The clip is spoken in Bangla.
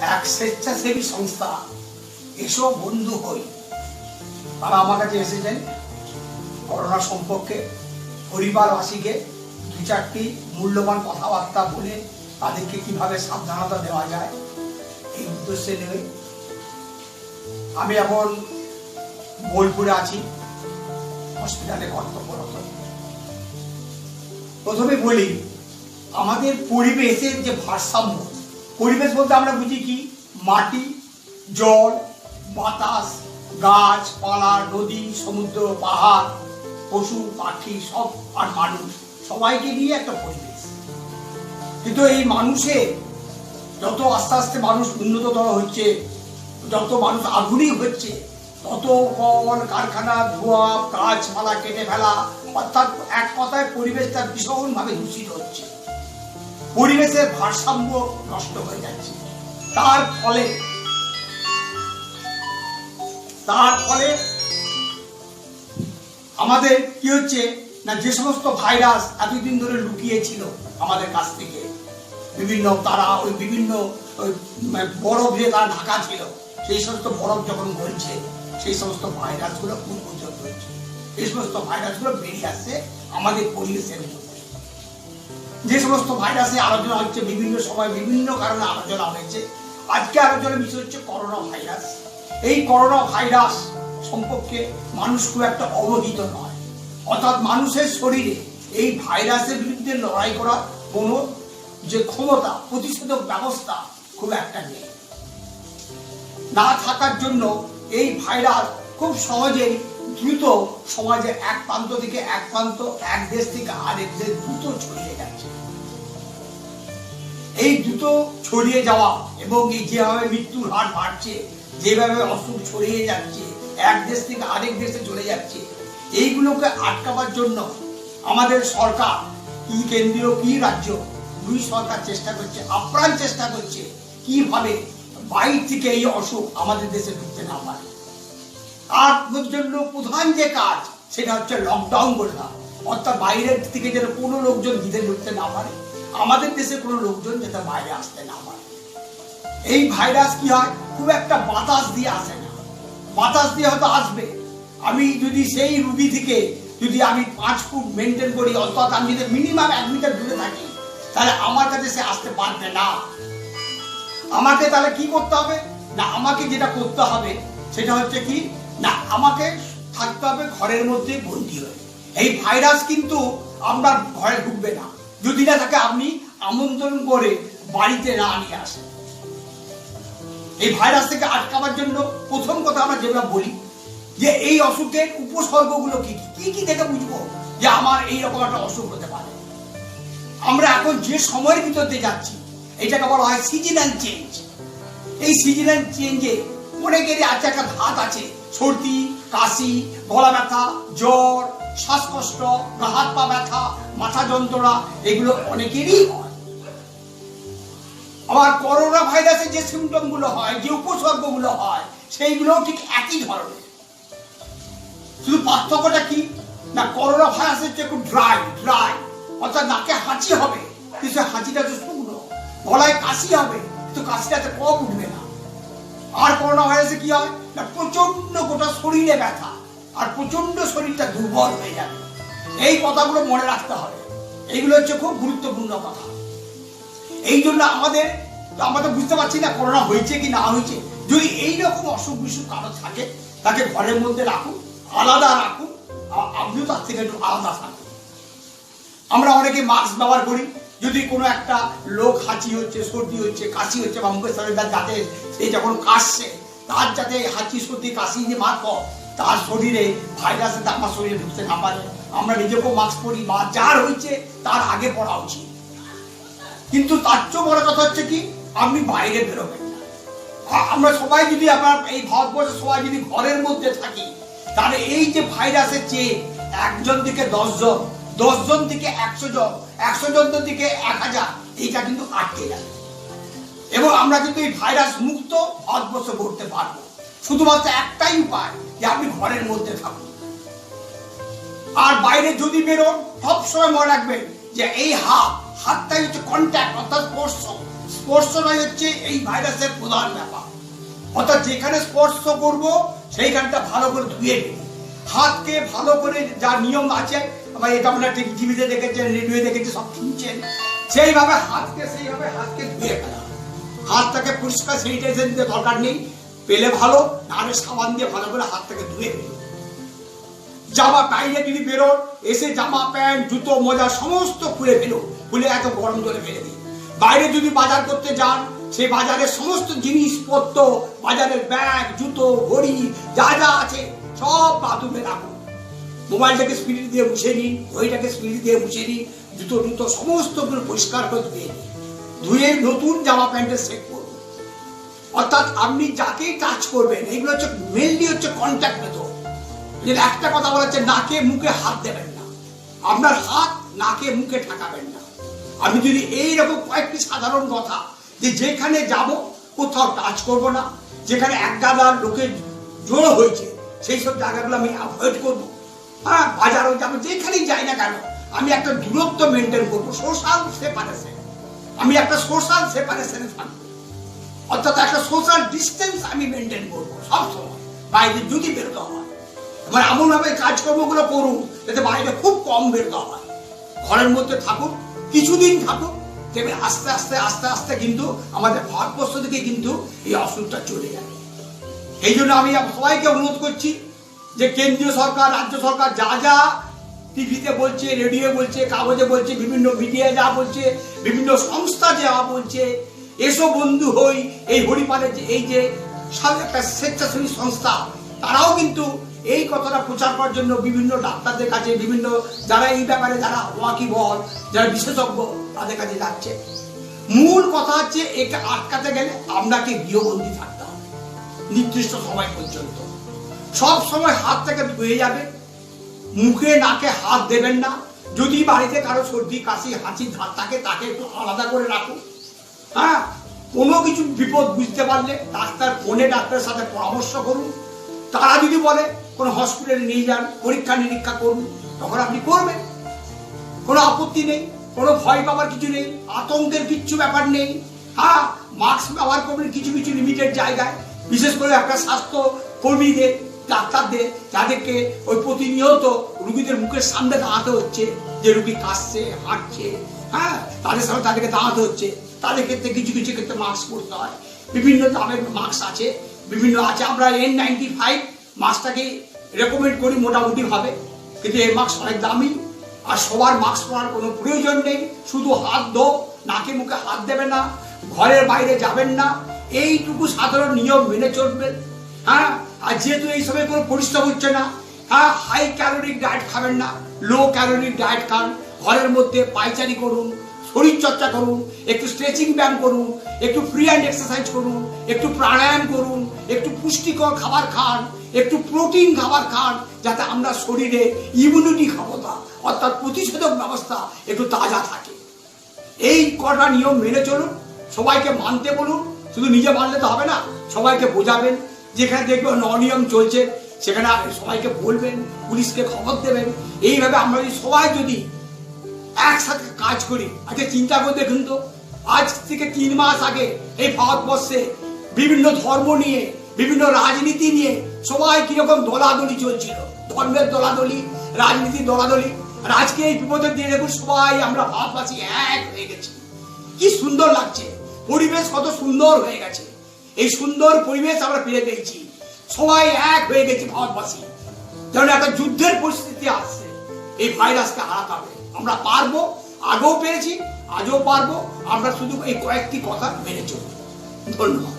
এক স্বেচ্ছাসেবী সংস্থা। এসো বন্ধু হই। তারা আমার কাছে এসেছেন। করোনা সম্পর্কে পরিবারবাসীকে দু চারটি মূল্যবান কথাবার্তা বলে তাদেরকে কীভাবে সাবধানতা দেওয়া যায়, এই উদ্দেশ্যে নেই। আমি এখন বোলপুরে আছি। হসপিটালে কর্তব্যরত। প্রথমে বলি, আমাদের পরিবেশের যে ভারসাম্য পরিবেশ বলতে আমরা বুঝি কি? মাটি, জল, বাতাস গাছপালা নদী, সমুদ্র, পাহাড়, পশু, পাখি, সব আর মানুষ। সবাইকে নিয়ে একটা পরিবেশ। কিন্তু এই মানুষের যত আস্তে আস্তে মানুষ উন্নততর হচ্ছে, যত মানুষ আধুনিক হচ্ছে, তত কল কারখানা, ধোঁয়া, গাছপালা কেটে ফেলা, অর্থাৎ এক কথায় পরিবেশটা ভীষণভাবে দূষিত হচ্ছে। পরিবেশের ভারসাম্য নষ্ট হয়ে যাচ্ছে। তার ফলে তার ফলে আমাদের কি হচ্ছে না, যে সমস্ত ভাইরাস এতদিন ধরে লুকিয়েছিল আমাদের কাছ থেকে, বিভিন্ন তারা, ওই বিভিন্ন, ওই মানে বরফ দিয়ে তারা ঢাকা ছিল, সেই সমস্ত বরফ যখন গলছে, সেই সমস্ত ভাইরাসগুলো উন্মোচন হচ্ছে। এই সমস্ত ভাইরাসগুলো বেরিয়ে আসছে আমাদের পরিবেশের মধ্যে। যে সমস্ত ভাইরাসে আলোচনা হচ্ছে, বিভিন্ন সময় বিভিন্ন কারণে আলোচনা হয়েছে, আজকে আলোচনা বিষয় হচ্ছে করোনা ভাইরাস এই করোনা ভাইরাস সম্পর্কে মানুষ খুব একটা অবহিত নয়। অর্থাৎ মানুষের শরীরে এই ভাইরাসের বিরুদ্ধে লড়াই করার কোনো যে ক্ষমতা, প্রতিষেধক ব্যবস্থা খুব একটা নেই। না থাকার জন্য এই ভাইরাস খুব সহজেই দ্রুত সমাজে এক প্রান্ত থেকে এক প্রান্ত, এক দেশ থেকে আরেক দেশ দ্রুত ছড়িয়ে যাচ্ছে। এই দ্রুত ছড়িয়ে যাওয়া এবং এই যেভাবে মৃত্যুর হার বাড়ছে, যেভাবে অসুখ ছড়িয়ে যাচ্ছে, এক দেশ থেকে আরেক দেশে চলে যাচ্ছে, এইগুলোকে আটকাবার জন্য আমাদের সরকার, কি কেন্দ্রীয়, কি রাজ্য, দুই সরকার চেষ্টা করছে, আপ্রাণ চেষ্টা করছে, কীভাবে বাইর থেকে এই অসুখ আমাদের দেশে ঢুকতে না পারে। জন্য প্রধান যে কাজ, সেটা হচ্ছে লকডাউন অর্থাৎ বাইরের থেকে যেন কোনো লোকজন ভিতরে ঢুকতে না পারে, আমাদের দেশে কোনো লোকজন যাতে বাইরে আসতে না পারে। এই ভাইরাস কি হয়? খুব একটা বাতাস দিয়ে আসে না। বাতাস দিয়ে হয়তো আসবে। আমি যদি সেই রুগী থেকে যদি আমি পাঁচ ফুট মেনটেন করি, অর্থাৎ আমি যদি মিনিমাম এক মিটার দূরে থাকি, তাহলে আমার কাছে সে আসতে পারবে না। আমাকে তাহলে কি করতে হবে? না, আমাকে যেটা করতে হবে, সেটা হচ্ছে কি? না, আমাকে থাকতে হবে ঘরের মধ্যে বন্দি হয়ে। এই ভাইরাস কিন্তু আমরা ঘরে ঢুকবে না। যদি না থাকে আপনি আমন্ত্রণ করে বাড়িতে না নিয়ে আসেন। এই ভাইরাস থেকে আটকাবার জন্য প্রথম কথা আমরা যেগুলো বলি, যে এই অসুখের উপসর্গগুলো কি কি? কি কি দেখে বুঝব যে আমার এই রকম একটা অসুখ হতে পারে? আমরা এখন যে সময়ের ভিতর যাচ্ছি, এটাকে বলা হয় সিজনাল চেঞ্জ এই সিজনাল চেঞ্জে অনেকেরই আছে একটা ধাত আছে সর্দি কাশি, গলা ব্যথা, জ্বর, শ্বাসকষ্ট গা হাত পা ব্যথা, মাথা যন্ত্রণা, এগুলো অনেকেরই হয়। আবার করোনা ভাইরাসের যে সিমটমগুলো হয়, যে উপসর্গগুলো হয় সেইগুলো ঠিক একই ধরনের। শুধু পার্থক্যটা কি? না, করোনা ভাইরাসের হচ্ছে একটু ড্রাই ড্রাই অর্থাৎ নাকে হাঁচি হবে, কিন্তু হাঁচিটা তো শুকনো, গলায় কাশি হবে, কিন্তু কাশিটাতে কম উঠবে না। করোনা ভাইরাসে কি হয় না প্রচণ্ড গোটা শরীরে ব্যথা আর প্রচণ্ড শরীরটা দুর্বল হয়ে যাবে। এই কথাগুলো মনে রাখতে হবে। এইগুলো হচ্ছে খুব গুরুত্বপূর্ণ কথা। এই জন্য আমাদের, আমরা তো বুঝতে পারছি না করোনা হয়েছে কি না হয়েছে। যদি এই রকম অসুখ বিসুখ কারও থাকে, তাকে ঘরের মধ্যে রাখুন, আলাদা রাখুন আপনিও তার থেকে একটু আলাদা থাকুন। আমরা অনেকে মাস্ক ব্যবহার করি যদি কোনো একটা লোক হাঁচি হচ্ছে, সর্দি হচ্ছে, কাশি হচ্ছে বা মুখের সামনে তার যাতে, সে যখন কাশছে, তার যাতে হাঁচি, সর্দি, কাশি যে মার্ক তার শরীরে ভাইরাস আমার শরীরে ঢুকতে না পারে। আমরা নিজেকেও মাস্ক পরি বা যার হয়েছে, তার আগে পড়া উচিত। কিন্তু তার চেয়েও বড় কথা হচ্ছে কি, আপনি বাইরে বেরোবেন আমরা সবাই যদি আপনার এই ভারতবর্ষের সবাই যদি ঘরের মধ্যে থাকি, তাহলে এই যে ভাইরাসের চেয়ে একজন থেকে দশজন দশজন থেকে একশো জন একশো জন থেকে এক হাজার, এইটা কিন্তু আটকে যাবে এবং আমরা কিন্তু এই ভাইরাস মুক্ত ভারতবর্ষ করতে পারব। শুধুমাত্র একটাই উপায় যে আপনি ঘরের মধ্যে থাকুন। আর বাইরে যদি বেরোন সবসময় মনে রাখবেন যে এই হাত, হাতটাই হচ্ছে কন্ট্যাক্ট অর্থাৎ স্পর্শ। স্পর্শটাই হচ্ছে এই ভাইরাসের প্রধান ব্যাপার। অর্থাৎ যেখানে স্পর্শ করব, সেইখানটা ভালো করে ধুয়ে নিই হাতকে ভালো করে যা নিয়ম আছে আমার এটা আপনারা টিভিতে দেখেছেন রেডিও দেখেছেন সব শুনছেন সেইভাবে হাতকে সেইভাবে হাতকে ধুয়ে ফেলা। হাতটাকে পরিষ্কার স্যানিটাইজার দিতে দরকার নেই। পেলে ভালো, নাহলে সাবান দিয়ে ভালো করে হাতটাকে ধুয়ে ফেলো জামা বাইরে যদি বেরোন এসে জামা, প্যান্ট, জুতো, মোজা সমস্ত খুলে ফেলো। খুলে এত গরম জলে ফেলে দিই। বাইরে যদি বাজার করতে যান, সেই বাজারের সমস্ত জিনিসপত্র, বাজারের ব্যাগ, জুতো, ঘড়ি, যা যা আছে, সব বাথরুমে রাখুন মোবাইলটাকে স্পিরিট দিয়ে মুছে নিন ঘড়িটাকে স্পিরিট দিয়ে মুছে নিন জুতো জুতো সমস্তগুলো পরিষ্কার করে ধুয়ে নিন ধুয়ে নতুন জামা প্যান্টের সেট করুন অর্থাৎ আপনি যাকেই টাচ করবেন, এগুলো হচ্ছে মেনলি হচ্ছে কন্ট্যাক্ট মেথড যে একটা কথা বলা হচ্ছে, নাকে মুখে হাত দেবেন না। আপনার হাত নাকে মুখে ঠাকাবেন না। আমি যদি এইরকম কয়েকটি সাধারণ কথা, যে যেখানে যাব, কোথাও টাচ করব না, যেখানে এক গাদার লোকের জড়ো হয়েছে, সেই সব জায়গাগুলো আমি অ্যাভয়েড করব। হ্যাঁ বাজারও যাব, যেখানেই যাই না কেন, আমি একটা দূরত্ব মেনটেন করব সোশ্যাল সেপারেশন আমি একটা সোশ্যাল সেপারেশনে থাকব অর্থাৎ একটা সোশ্যাল ডিস্টেন্স আমি মেনটেন করব সবসময় বাইরে যদি বেরোতে হয়। মানে এমন ভাবে কাজকর্মগুলো করুন, যাতে বাইরে খুব কম বেরোতে হয়। ঘরের মধ্যে থাকুক, কিছুদিন থাকুক তবে আস্তে আস্তে আস্তে আস্তে কিন্তু আমাদের ভারতবর্ষ থেকে কিন্তু এই অসুখটা চলে যাবে। এই জন্য আমি সবাইকে অনুরোধ করছি যে কেন্দ্রীয় সরকার, রাজ্য সরকার যা যা টিভিতে বলছে রেডিও বলছে, কাগজে বলছে, বিভিন্ন মিডিয়া যা বলছে, বিভিন্ন সংস্থা যা বলছে, এসো বন্ধু হই, এই হরিপালের যে, এই যে একটা স্বেচ্ছাসেবী সংস্থা, তারাও কিন্তু এই কথাটা প্রচার করার জন্য বিভিন্ন ডাক্তারদের কাছে, বিভিন্ন যারা এই ব্যাপারে যারা ওয়াকিবল যারা বিশেষজ্ঞ, তাদের কাছে যাচ্ছে। মূল কথা হচ্ছে, একে আটকাতে গেলে আপনাকে গৃহবন্দী থাকতে হবে। নির্দিষ্ট সময় পর্যন্ত। সব সময় হাত থেকে ধুয়ে যাবে। মুখে, নাকে হাত দেবেন না। যদি বাড়িতে কারও সর্দি, কাশি, হাঁচি ধার থাকে, তাকে একটু আলাদা করে রাখুন। হ্যাঁ? কোনো কিছু বিপদ বুঝতে পারলে ডাক্তার, ফোনে ডাক্তারের সাথে পরামর্শ করুন। তারা যদি বলে, কোনো হসপিটালে নিয়ে যান, পরীক্ষা নিরীক্ষা করুন, তখন আপনি করবেন। কোনো আপত্তি নেই, কোনো ভয় পাওয়ার কিছু নেই, আতঙ্কের কিচ্ছু ব্যাপার নেই। হ্যাঁ? মাস্ক ব্যবহার করবেন কিছু কিছু লিমিটেড জায়গায়। বিশেষ করে একটা স্বাস্থ্য কর্মীদের ডাক্তারদের, যাদেরকে ওই প্রতিনিয়ত রুগীদের মুখের সামনে দাঁড়াতে হচ্ছে, যে রুগী কাশছে, হাঁটছে হ্যাঁ? তাদের সামনে তাদেরকে দাঁড়াতে হচ্ছে। তাদের ক্ষেত্রে কিছু কিছু ক্ষেত্রে মাস্ক পরতে হয়। বিভিন্ন দামের মাস্ক আছে, বিভিন্ন আছে। আমরা এন নাইনটি ফাইভ মাস্কটাকে রেকমেন্ড করি মোটামুটি ভাবে কিন্তু এই মাস্ক অনেক দামি, আর সবার মাস্ক পরার কোনো প্রয়োজন নেই। শুধু হাত ধো নাকে মুখে হাত দেবে না, ঘরের বাইরে যাবেন না। এইটুকু সাধারণ নিয়ম মেনে চলবেন হ্যাঁ? আর যেহেতু এই সময় কোনো পরিশ্রম হচ্ছে না হ্যাঁ হাই ক্যালোরিক ডায়েট খাবেন না লো ক্যালোরিক ডায়েট খান, ঘরের মধ্যে পাইচারি করুন শরীর চর্চা করুন, একটু স্ট্রেচিং ব্যায়াম করুন, একটু ফ্রি হ্যান্ড এক্সারসাইজ করুন, একটু প্রাণায়াম করুন, একটু পুষ্টিকর খাবার খান, একটু প্রোটিন খাবার খান, যাতে আমরা শরীরে ইমিউনিটি ক্ষমতা, অর্থাৎ প্রতিষেধক ব্যবস্থা একটু তাজা থাকে। এই কটা নিয়ম মেনে চলুন, সবাইকে মানতে বলুন, শুধু নিজে মানলে তো হবে না, সবাইকে বোঝাবেন যেখানে দেখবেন অনিয়ম চলছে, সেখানে সবাইকে বলবেন, পুলিশকে খবর দেবেন। এইভাবে আমরা যদি সবাই যদি একসাথে কাজ করি আচ্ছা চিন্তা করে দেখুন তো, আজ থেকে তিন মাস আগে এই ভারতবর্ষে বিভিন্ন ধর্ম নিয়ে, বিভিন্ন রাজনীতি নিয়ে সবাই কীরকম দলাদলি চলছিল। ধর্মের দলাদলি, রাজনীতির দলাদলি। আর আজকে এই বিপদের দিয়ে দেখুন সবাই আমরা ভারতবাসী এক হয়ে গেছি। কি সুন্দর লাগছে। পরিবেশ কত সুন্দর হয়ে গেছে। এই সুন্দর পরিবেশ আমরা ফিরে পেয়েছি। সবাই এক হয়ে গেছি ভারতবাসী। কারণ একটা যুদ্ধের পরিস্থিতি আসছে। এই ভাইরাসকে হারাতে হবে। আমরা পারব, আগেও পেরেছি আজও পারব। আমরা শুধু এই কয়েকটি কথা মেনে চলবো। ধন্যবাদ।